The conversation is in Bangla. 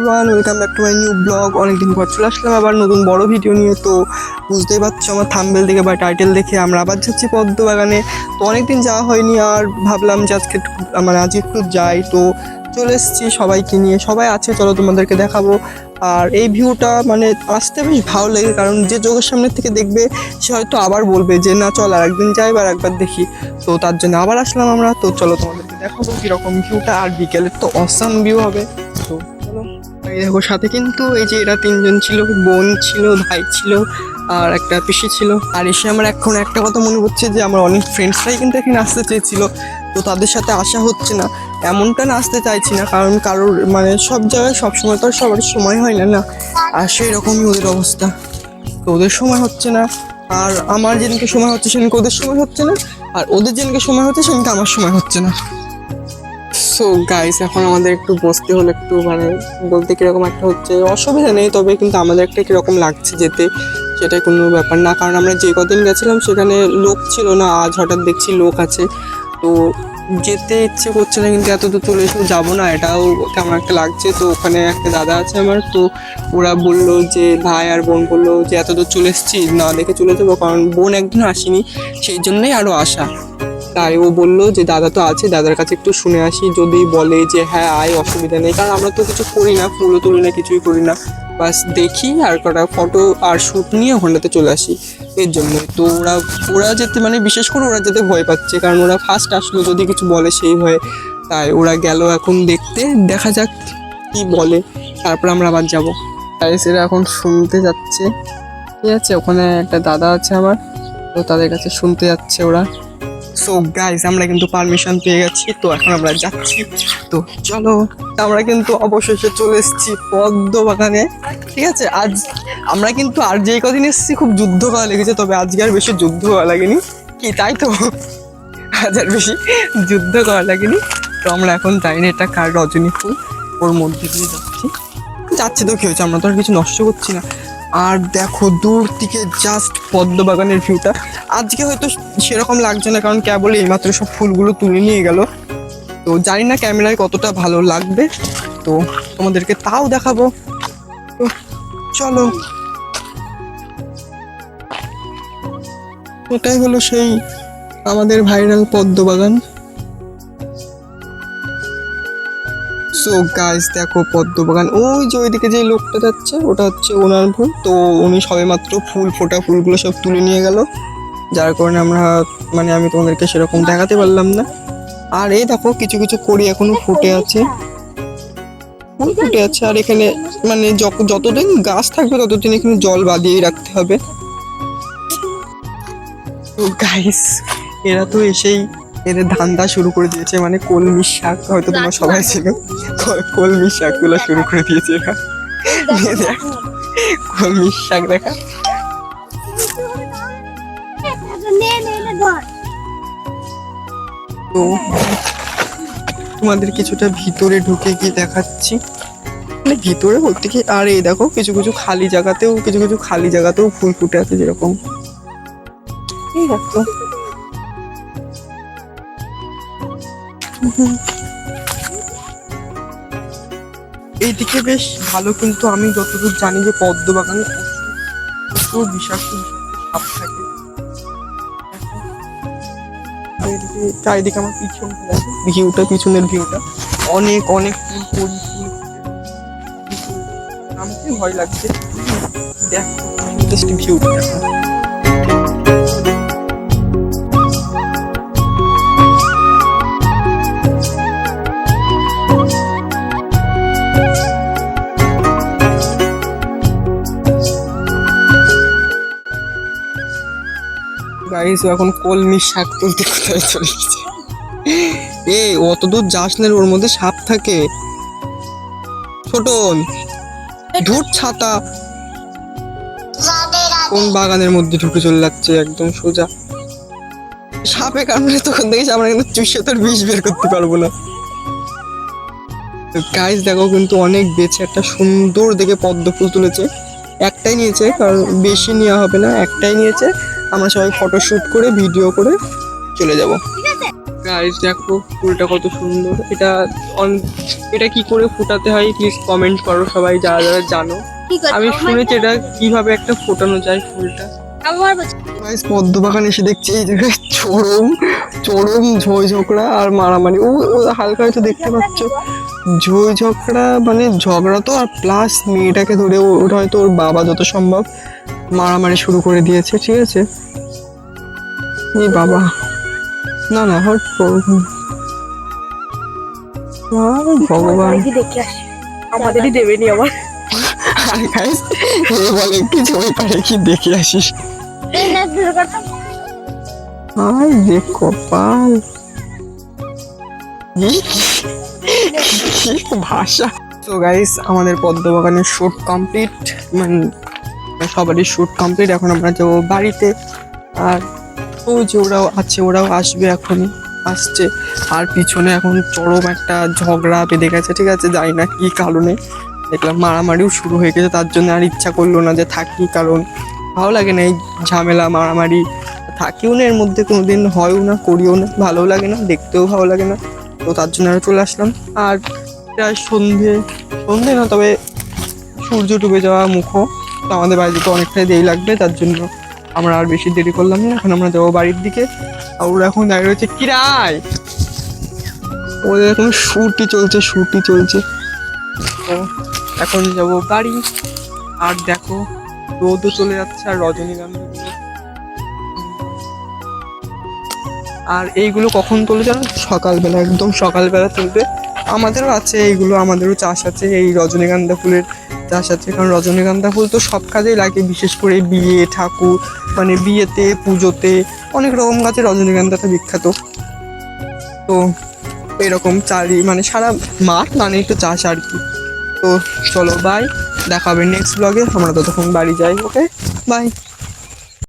One welcome back to my new blog অনেকদিন পর চলে আসলাম আবার নতুন বড় ভিডিও নিয়ে। তো বুঝতেই পারছ আমার থাম্বেল দেখে বা টাইটেল দেখে আমরা আবার যাচ্ছি পদ্ম বাগানে তো অনেকদিন যাওয়া হয়নি আর ভাবলাম যে আজকে মানে আজ একটু যাই। তো চলে এসেছি সবাইকে নিয়ে। সবাই আছে, চলো তোমাদেরকে দেখাবো। আর এই ভিউটা মানে আসতে বেশ ভালো লাগে, কারণ যে চোখের সামনে থেকে দেখবে, সে হয়তো আবার বলবে যে, না, চল আর একদিন যাই বা একবার দেখি। তো তার জন্য আবার আসলাম আমরা। তো চলো তোমাদেরকে দেখাবো কীরকম ভিউটা আর বিকেলের তো অসাম ভিউ হবে। দেখো সাথে কিন্তু এই যে এরা তিনজন ছিল, বোন ছিল, ভাই ছিল আর একটা পিসি ছিল। আর এসে আমার এখন একটা কথা মনে হচ্ছে যে, আমার অনেক ফ্রেন্ডসরাই কিন্তু এখানে আসতে চেয়েছিল। তো তাদের সাথে আসা হচ্ছে না। এমনটা না আসতে চাইছি না, কারণ কারোর মানে সব জায়গায় সব সময় তো আর সবার সময় হয় না না? আর সেই রকমই ওদের অবস্থা। তো ওদের সময় হচ্ছে না। আর আমার যেদিনকে সময় হচ্ছে, সেদিনকে ওদের সময় হচ্ছে না। আর ওদের যেদিনকে সময় হচ্ছে, সেদিনকে আমার সময় হচ্ছে না। সো গাইস এখন আমাদের একটু বসতে হলো একটু মানে বলতে কীরকম একটা হচ্ছে অসুবিধা নেই, তবে কিন্তু আমাদের একটা কীরকম লাগছে যেতে, সেটা কোনো ব্যাপার না। কারণ আমরা যে কদিন গেছিলাম, সেখানে লোক ছিল না, আজ হঠাৎ দেখছি লোক আছে। তো যেতে ইচ্ছে করছে না, কিন্তু এত দূর চলে এসে যাব না, এটাও কেমন একটা লাগছে। তো ওখানে একটা দাদা আছে আমার, তো ওরা বলল যে, ভাই আর বোন বলল যে, এত দূর চলে এসেছি না দেখে চলে যাব, কারণ বোন একদিন আসেনি, সেই জন্যই আরও আসা। তাই ও বলল যে, দাদা তো আছে, দাদার কাছে একটু শুনে আসি। যদি বলে যে হ্যাঁ আয়, অসুবিধা নেই। কারণ আমরা তো কিছু করি না, ফুলও তুলি না, কিছুই করি না। বাস দেখি আর কটা ফটো আর শ্যুট নিয়ে ওখানটাতে চলে আসি। এর জন্য তো ওরা ওরা যেতে মানে বিশেষ করে ওরা যেতে ভয় পাচ্ছে। কারণ ওরা ফার্স্ট আসলো, যদি কিছু বলে সেই ভয়ে। তাই ওরা গেল এখন দেখতে, দেখা যাক কি বলে। তারপর আমরা আবার যাব। তাই সেটা এখন শুনতে যাচ্ছে। ঠিক আছে, ওখানে একটা দাদা আছে আমার তো তাদের কাছে শুনতে যাচ্ছে ওরা। সো গাইজ আমরা কিন্তু পারমিশন পেয়ে গেছি। তো এখন আমরা যাচ্ছি। তো চলো, আমরা কিন্তু অবশেষে চলে এসেছি পদ্ম বাগানে ঠিক আছে? আজ আমরা কিন্তু আর যেই কদিন এসেছি, খুব যুদ্ধ করা লেগেছে। তবে আজকে আর বেশি যুদ্ধ করা লাগেনি। কি, তাই তো? আজ আর বেশি যুদ্ধ করা লাগেনি। তো আমরা এখন যাই না, এটা কার রজনী ফুল ওর মধ্যে দিয়ে যাচ্ছি। যাচ্ছে তো কি হয়েছে? আমরা তো আর কিছু নষ্ট করছি না। আর দেখো দূর থেকে জাস্ট পদ্ম বাগানের ভিউটা আজকে হয়তো সেরকম লাগছে না, কারণ কেবল এইমাত্র সব ফুলগুলো তুলে নিয়ে গেল। তো জানি না ক্যামেরায় কতটা ভালো লাগবে। তো তোমাদেরকে তাও দেখাবো। তো চলো। এটাই হলো সেই আমাদের ভাইরাল পদ্ম বাগান সো গাইস দেখো পদ্ম বাগান ওই যে ওইদিকে যে লোকটা যাচ্ছে, ওটা হচ্ছে ওনার ভুল। তো উনি সবেমাত্র ফুল ফোটা ফুলগুলো সব তুলে নিয়ে গেল। যার কারণে আমরা মানে আমি তোমাদেরকে সেরকম দেখাতে পারলাম না। আর এই দেখো, কিছু কিছু কড়ি এখনও ফুটে আছে। ফুটে আছে, আর এখানে মানে যত- যতদিন গাছ থাকবে, ততদিন এখানে জল বাদিয়েই রাখতে হবে। তো গাইস এরা তো এসেই এদের ধান্দা শুরু করে দিয়েছে মানে কলমি শাক হয়তো তোমরা সবাই ছিল কল- কলমি শাকগুলো শুরু করে দিয়েছে এরা। কলমি শাক দেখা। তো তোমাদের কিছুটা ভিতরে ঢুকে গিয়ে দেখাচ্ছি। মানে ভিতরে বলতে কি আর এই দেখো কিছু কিছু খালি জায়গাতেও কিছু কিছু খালি জায়গাতেও ফুল ফুটে আছে যেরকম। এই দেখো। এইদিকে বেশ ভালো, কিন্তু আমি যতদূর জানি যে পদ্ম বাগানে বিষাক্ত থাকে। এদিকে চারিদিকে আমার পিছনটা দেখো ভিউটা, পিছনের ভিউটা। অনেক অনেক ফুল কড়ি ফুল। আমাকে ভয় লাগছে। দেখো ভিউটা গাইস এখন কলমি শাক তুলতে কোথায় চলে গেছে? এ অত দূর যাস না ওর মধ্যে সাপ থাকে। ছোটন ধূর ছাতা। কোন বাগানের মধ্যে ঢুকে চলে যাচ্ছে একদম সোজা। সাপে কামড়ে তখন দেখিস আমরা কিন্তু চুষে তোর বিষ বের করতে পারব না। গাইস দেখো কিন্তু অনেক বেছে একটা সুন্দর দেখে পদ্ম ফুল তুলেছে। একটাই নিয়েছে কারণ বেশি নেওয়া হবে না একটাই নিয়েছে। আমরা সবাই ফটোশ্যুট করে ভিডিও করে চলে যাব। গাইস দেখো ফুলটা কত সুন্দর। এটা অন- এটা কি করে ফোটাতে হয়? প্লিজ কমেন্ট করো সবাই যারা যারা জানো। আমি শুনেছি এটা কীভাবে একটা ফোটানো যায় ফুলটা। গাইস পদ্ম বাগান এসে দেখছি এই জায়গায় চরম চরম ঝই ঝগড়া আর মারামারি। ও ও হালকা হয়তো দেখতে পাচ্ছ। ঝই ঝগড়া মানে ঝগড়া তো আর প্লাস মেয়েটাকে ধরে ওটা হয়তো ওর বাবা যত সম্ভব মারামারি শুরু করে দিয়েছে ঠিক আছে? এই বাবা। না না হট ভগবান। দেখে আসি। আমাদেরই দেবেনি আমার আরে গাইস এ বলে কি ছবি পারে কি দেখে আসিস আই রে কপাল ভাষা তো গাইস আমাদের পদ্ম বাগানের শুট কমপ্লিট মানে সবারই শুট কমপ্লিট এখন আমরা যাব বাড়িতে। আর ও যে ওরাও আছে, ওরাও আসবে এখন। আসছে। আর পিছনে এখন চরম একটা ঝগড়া বেঁধে গেছে, ঠিক আছে? জানি না কি কারণে। দেখলাম মারামারিও শুরু হয়ে গেছে, তার জন্য আর ইচ্ছা করল না যে থাকি, কারণ ভালো লাগে না এই ঝামেলা, মারামারি। থাকিও না, এর মধ্যে কোনো দিন হয়ও না, করিও না, ভালোও লাগে না, দেখতেও ভালো লাগে না। তো তার জন্য আরও চলে আসলাম। আর প্রায় সন্ধে সন্ধে না, তবে সূর্য ডুবে যাওয়া মুখো তো আমাদের বাড়ি যেতে অনেকটাই দেরি লাগবে, তার জন্য আমরা আর বেশি দেরি করলাম না। এখন আমরা যাব বাড়ির দিকে। আর ওরা এখন দাঁড়িয়ে রয়েছে কিরায় ওদের এখন শুটই চলছে শুটই চলছে। এখন যাব বাড়ি আর দেখো, রোদও চলে যাচ্ছে আর রজনীগন্ধা আর এইগুলো কখন তোলে জানো? সকালবেলা, একদম সকালবেলা তুলবে। আমাদেরও আছে এইগুলো, আমাদেরও চাষ আছে, এই রজনীগন্ধা ফুলের চাষ আছে। কারণ রজনীগন্ধা ফুল তো সব কাজেই লাগে, বিশেষ করে বিয়ে, ঠাকুর মানে বিয়েতে, পুজোতে, অনেক রকম গাছে রজনীগন্ধাটা বিখ্যাত। তো এরকম চারি মানে সারা মাঠ মানে একটু চাষ আর কি। তো চলো বাই দেখা হবে নেক্সট ব্লগে আমরা ততক্ষণ বাড়ি যাই ওকে বাই